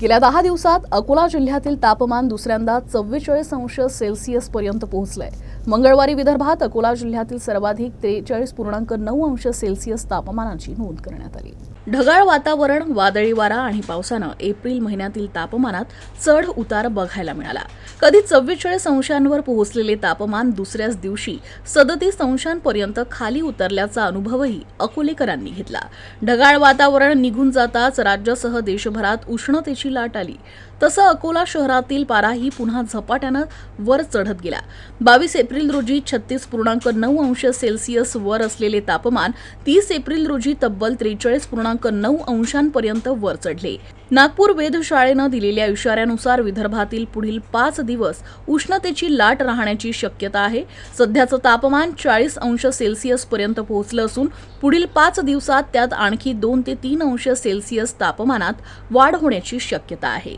गेल्या दहा दिवसात अकोला जिल्ह्यातील तापमान दुसऱ्यांदा चव्वेचाळीस अंश सेल्सिअस पर्यंत पोहोचलंय. मंगळवारी विदर्भात अकोला जिल्ह्यातील सर्वाधिक त्रेचाळीस पूर्णांक नऊ अंश सेल्सिअस तापमानाची नोंद करण्यात आली. ढगाळ वातावरण वादळी वारा आणि पावसानं एप्रिल महिन्यातील तापमानात चढ उतार बघायला मिळाला. कधी चव्वेचाळीस अंशांवर पोहोचलेले तापमान दुसऱ्याच दिवशी सदतीस अंशांपर्यंत खाली उतरल्याचा अनुभवही अकोलेकरांनी घेतला. ढगाळ वातावरण निघून जाताच राज्यासह देशभरात उष्णतेची लाट आली. तसं अकोला शहरातील पाराही पुन्हा झपाट्यानं वर चढत गेला. बावीस एप्रिल रोजी छत्तीस पूर्णांक नऊ अंश सेल्सिअस वर असलेले तापमान तीस एप्रिल रोजी तब्बल त्रेचाळीस पूर्णांक नऊ अंशांपर्यंत वर चढले. नागपूर वेधशाळेनं दिलेल्या इशाऱ्यानुसार विदर्भातील पुढील पाच दिवस उष्णतेची लाट राहण्याची शक्यता आहे. सध्याचं तापमान चाळीस अंश सेल्सिअस पर्यंत पोहोचलं असून पुढील पाच दिवसात त्यात आणखी दोन ते तीन अंश सेल्सिअस तापमानात वाढ होण्याची शक्यता आहे.